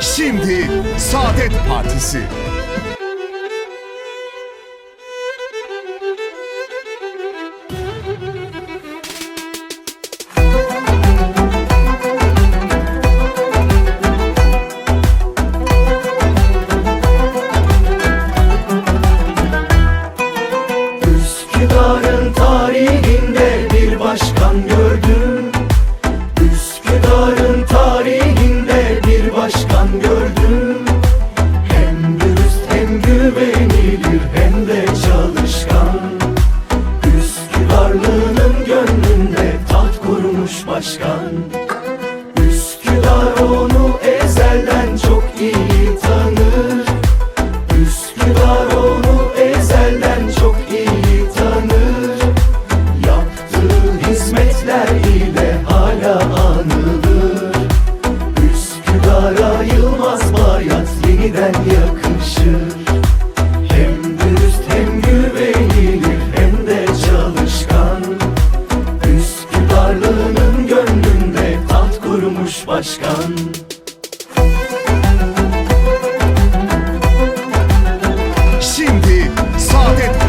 Şimdi Saadet Partisi. Başkan. Üsküdar onu ezelden çok iyi tanır. Üsküdar onu ezelden çok iyi tanır. Yaptığı hizmetler ile hala anılır. Üsküdar'a Yılmaz Bayat yeniden yakışır olmuş başkan. Şimdi Saadet